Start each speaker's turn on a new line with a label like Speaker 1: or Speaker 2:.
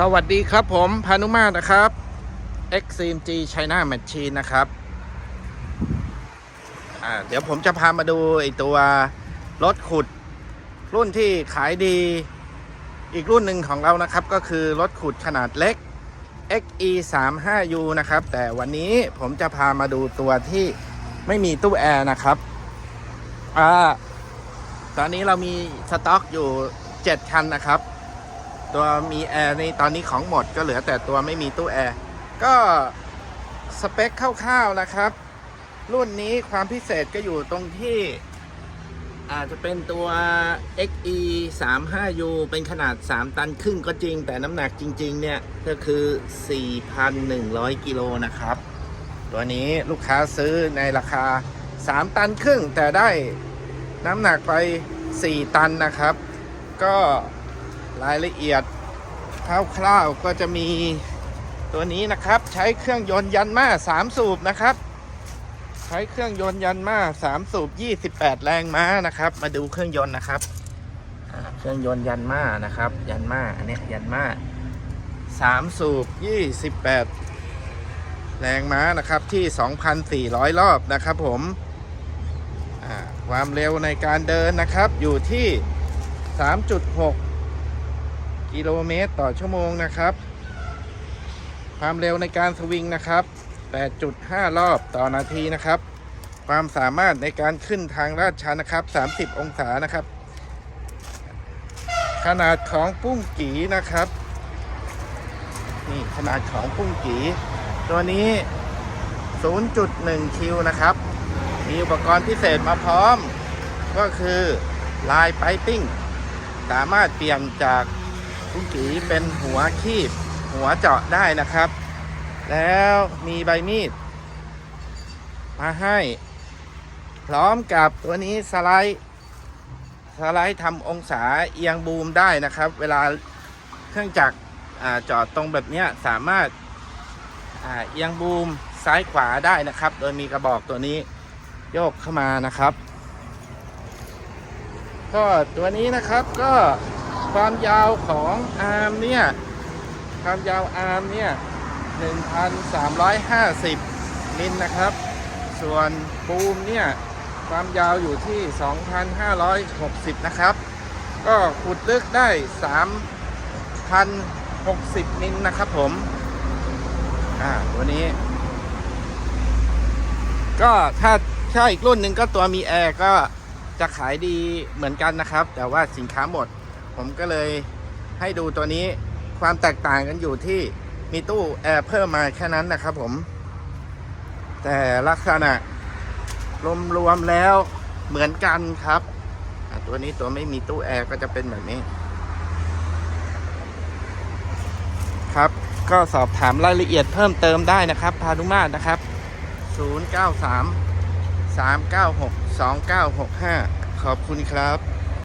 Speaker 1: สวัสดีครับผมพานุมาตรนะครับ XCMG China Machine นะครับเดี๋ยวผมจะพามาดูไอตัวรถขุด รุ่นที่ขายดี อีกรุ่นหนึ่งของเรานะครับ ก็คือรถขุดขนาดเล็ก XE 3 5 U นะครับ แต่วันนี้ผมจะพามาดูตัวที่ไม่มีตู้แอร์นะครับอตอนนี้เรามีสต็อกอยู่ 7 คันนะครับ ตัวมีแอร์ในตอนนี้ของหมดก็เหลือแต่ตัวไม่มีตู้แอร์ ก็สเปคคร่าวๆนะครับ รุ่นนี้ความพิเศษก็อยู่ตรงที่อาจจะเป็นตัว XE 3 5 U เป็นขนาด 3 ตันครึ่งก็จริง แต่น้ำหนักจริง ๆ เนี่ย ก็คือ 4,100 กิโลนะครับ ตัวนี้ลูกค้าซื้อในราคา 3 ตันครึ่ง แต่ได้น้ำหนักไป 4 ตันนะครับ ก็ รายละเอียดคร่าวๆก็จะมีตัวนี้นะครับ ใช้เครื่องยนต์ยันมา3สูบนะครับ ใช้เครื่องยนต์ยันมา3สูบ28แรงม้านะครับ มาดูเครื่องยนต์นะครับเครื่องยนต์ยันมานะครับ ยันมาอันนี้ยันมา3สูบ28แรงม้านะครับที่ 2,400 รอบนะครับผมความเร็วในการเดินนะครับอยู่ที่ 3.6 กิโลเมตรต่อชั่วโมงนะครับ ความเร็วในการสวิงนะครับ 8.5 รอบต่อนาทีนะครับ ความสามารถในการขึ้นทางลาดชันนะครับ 30 องศานะครับ ขนาดของปุ้งกีนะครับ นี่ขนาดของปุ้งกีตัวนี้ 0.1 คิวนะครับ มีอุปกรณ์พิเศษมาพร้อม ก็คือลายไปปิ้ง สามารถเปลี่ยนจาก ปุ้งกีเป็นหัวคีบ หัวเจาะได้นะครับ แล้วมีใบมีด มาให้ พร้อมกับตัวนี้สไลด์ สไลด์ทำองศาเอียงบูมได้นะครับ เวลาเครื่องจักรจอดตรงแบบนี้สามารถเอียงบูมซ้ายขวาได้นะครับ โดยมีกระบอกตัวนี้โยกเข้ามานะครับ ก็ตัวนี้นะครับก็ ความยาวของอาร์มเนี่ย ความยาวอาร์มเนี่ย 1,350 มิลนะครับ ส่วนบูมเนี่ย ความยาวอยู่ที่ 2,560 นะครับ ก็ขุดลึกได้ 3,060 มิลนะครับผม อ่า ตัวนี้ ก็ถ้าถ้าอีกรุ่นหนึ่งก็ตัวมีแอร์ก็จะขายดีเหมือนกันนะครับ แต่ว่าสินค้าหมด ผมก็เลยให้ดูตัวนี้ความแตกต่างกันอยู่ที่มีตู้แอร์เพิ่มมาแค่นั้นนะครับผม แต่ลักษณะรวมๆแล้วเหมือนกันครับ ตัวนี้ตัวไม่มีตู้แอร์ก็จะเป็นแบบนี้ ครับก็สอบถามรายละเอียดเพิ่มเติมได้นะครับ พานุมาตรนะครับ 093 396 2965 ขอบคุณครับ